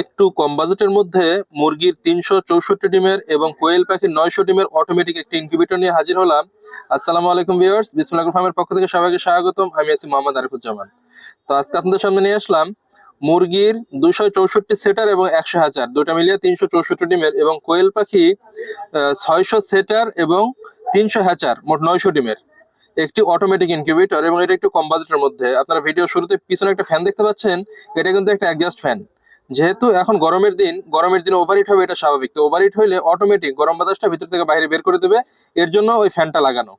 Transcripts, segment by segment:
একটু কম বাজেটের মধ্যে মুরগির তিনশো চৌষট্টি ডিমের এবং কোয়েল পাখির নয়শো ডিমের অটোমেটিক একটি ইনকিউবেটর নিয়ে হাজির হলাম। আসসালামু আলাইকুম ভিউয়ার্স বিসমুল্লাহ ফার্মের পক্ষ থেকে সবাইকে স্বাগতম। আমি আছি মোহাম্মদ আরিফুজ্জামান। তো আজকে আপনাদের সামনে নিয়ে আসলাম মুরগির দুশো চৌষট্টি সেটার এবং একশো হাজার দুটা মিলিয়ে তিনশো চৌষট্টি ডিমের এবং কোয়েল পাখি ছয়শো সেটার এবং তিনশো হ্যাচার মোট নয়শো ডিমের। একটি অটোমেটিক ইনকিউবেটর এবং এটা একটু কম বাজেটের মধ্যে। আপনারা ভিডিও শুরুতে পিছনে একটা ফ্যান দেখতে পাচ্ছেন, এটা কিন্তু একটা অ্যাডজাস্ট ফ্যান যেহেতু এখন গরমের দিন গরমের দিন ওভারহিট হবে, এটা স্বাভাবিক। তো ওভারহিট হইলে অটোমেটিক গরম বাতাসটা ভিতর থেকে বাইরে বের করে দেবে, এর জন্য ওই ফ্যানটা লাগানো।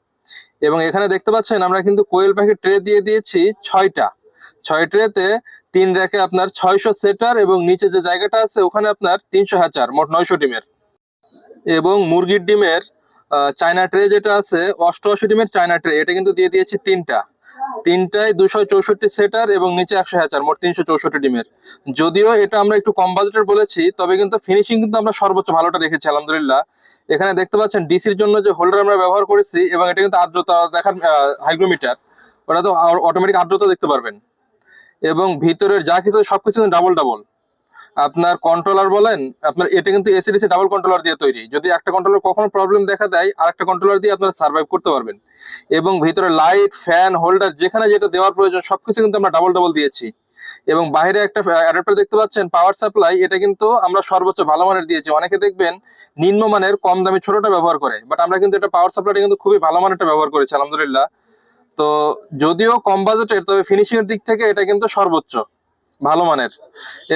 এবং এখানে দেখতে পাচ্ছেন, আমরা কিন্তু কোয়েল পাখির ট্রে দিয়ে দিয়েছি ছয়টা। ছয় ট্রেতে তিন র্যাকে আপনার ছয়শো সেটার এবং নিচে যে জায়গাটা আছে, ওখানে আপনার তিনশো হাজার মোট নয়শো ডিমের। এবং মুরগির ডিমের চায়না ট্রে যেটা আছে, অষ্টআশি ডিমের চায়না ট্রে এটা কিন্তু দিয়ে দিয়েছি তিনটা। তিনটায় দুশো চৌষট্টি সেটার এবং নিচে একশো হাজার, মোট তিনশো চৌষট্টি ডিমের। যদিও এটা আমরা একটু কম বাজেটের বলেছি, তবে কিন্তু ফিনিশিং কিন্তু আমরা সর্বোচ্চ ভালোটা রেখেছি আলহামদুলিল্লাহ। এখানে দেখতে পাচ্ছেন ডিসির জন্য যে হোল্ডার আমরা ব্যবহার করেছি, এবং এটা কিন্তু আর্দ্রতা দেখার হাইগ্রোমিটার ওটা তো অটোমেটিক আর্দ্রতা দেখতে পারবেন। এবং ভিতরের যা কিছু সবকিছু ডাবল ডাবল আপনার কন্ট্রোলার বলেন, আপনার এটা কিন্তু এসিডিসি ডাবল কন্ট্রোলার দিয়ে তৈরি। যদি একটা কন্ট্রোলার কখনো প্রবলেম দেখা দেয় আর একটা কন্ট্রোলার দিয়ে আপনারা সার্ভাইভ করতে পারবেন। এবং ভিতরে লাইট ফ্যান হোল্ডার যেখানে যেটা দেওয়ার প্রয়োজন, সবকিছু কিন্তু আমরা ডাবল ডাবল দিয়েছি। এবং বাইরে একটা অ্যাডাপ্টার দেখতে পাচ্ছেন পাওয়ার সাপ্লাই এটা কিন্তু আমরা সর্বোচ্চ ভালো মানের দিয়েছি। অনেকে দেখবেন নিম্নমানের কম দামি ছোটটা ব্যবহার করে বাট আমরা কিন্তু এটা পাওয়ার সাপ্লাইটা কিন্তু খুবই ভালো মানেরটা ব্যবহার করেছি, আলহামদুলিল্লাহ। তো যদিও কম বাজেটের তবে ফিনিশিং এর দিক থেকে এটা কিন্তু সর্বোচ্চ। ভালো মানের।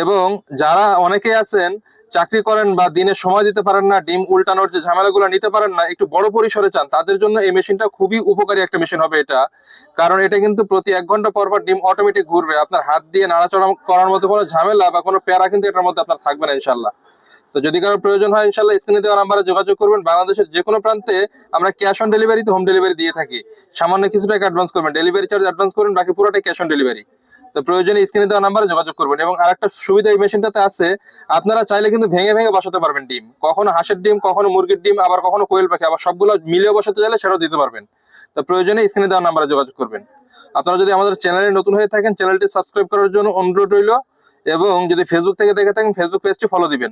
এবং যারা অনেকে আছেন, চাকরি করেন বা দিনে সময় দিতে পারেন না, ডিম উল্টানোর যে ঝামেলাগুলো নিতে পারেন না, একটু বড় পরিসরে চান, তাদের জন্য এই মেশিনটা খুবই উপকারী একটা মেশিন হবে এটা। কারণ এটা কিন্তু প্রতি এক ঘণ্টা পর পর ডিম অটোমেটিক ঘুরবে। আপনার হাত দিয়ে নাড়াচড়া করার মতো কোনো ঝামেলা বা কোনো প্যারা কিন্তু এটার মধ্যে আপনার থাকবে না ইনশাল্লাহ তো যদি কারও প্রয়োজন হয় ইনশাল্লাহ স্ক্রিনে দেওয়া নাম্বারে যোগাযোগ করবেন। বাংলাদেশের যে কোনো প্রান্তে আমরা ক্যাশ অন ডেলিভারিতে হোম ডেলিভারি দিয়ে থাকি। সামান্য কিছু টাকা অ্যাডভান্স করবেন। ডেলিভারি চার্জ অ্যাডভান্স করবেন বাকি পুরোটাই ক্যাশ অন ডেলিভারি তো প্রয়োজনে স্ক্রিনে দেওয়া নাম্বারে যোগাযোগ করবেন। এবং আরেকটা সুবিধা এই মেশিনটাতে আছে, আপনারা চাইলে কিন্তু ভেঙে ভেঙে বসাতে পারবেন ডিম। কখনো হাঁসের ডিম, কখনো মুরগির ডিম, আবার কখনো কোয়েল পাখি, আবার সবগুলো মিলিয়ে বসাতে চাইলে সেটাও দিতে পারবেন। তো প্রয়োজনে স্ক্রিনে দেওয়া নাম্বারে যোগাযোগ করবেন। আপনারা যদি আমাদের চ্যানেলে নতুন হয়ে থাকেন চ্যানেলটি সাবস্ক্রাইব করার জন্য অনুরোধ রইল। এবং যদি ফেসবুক থেকে দেখে থাকেন ফেসবুক পেজটি ফলো দিবেন।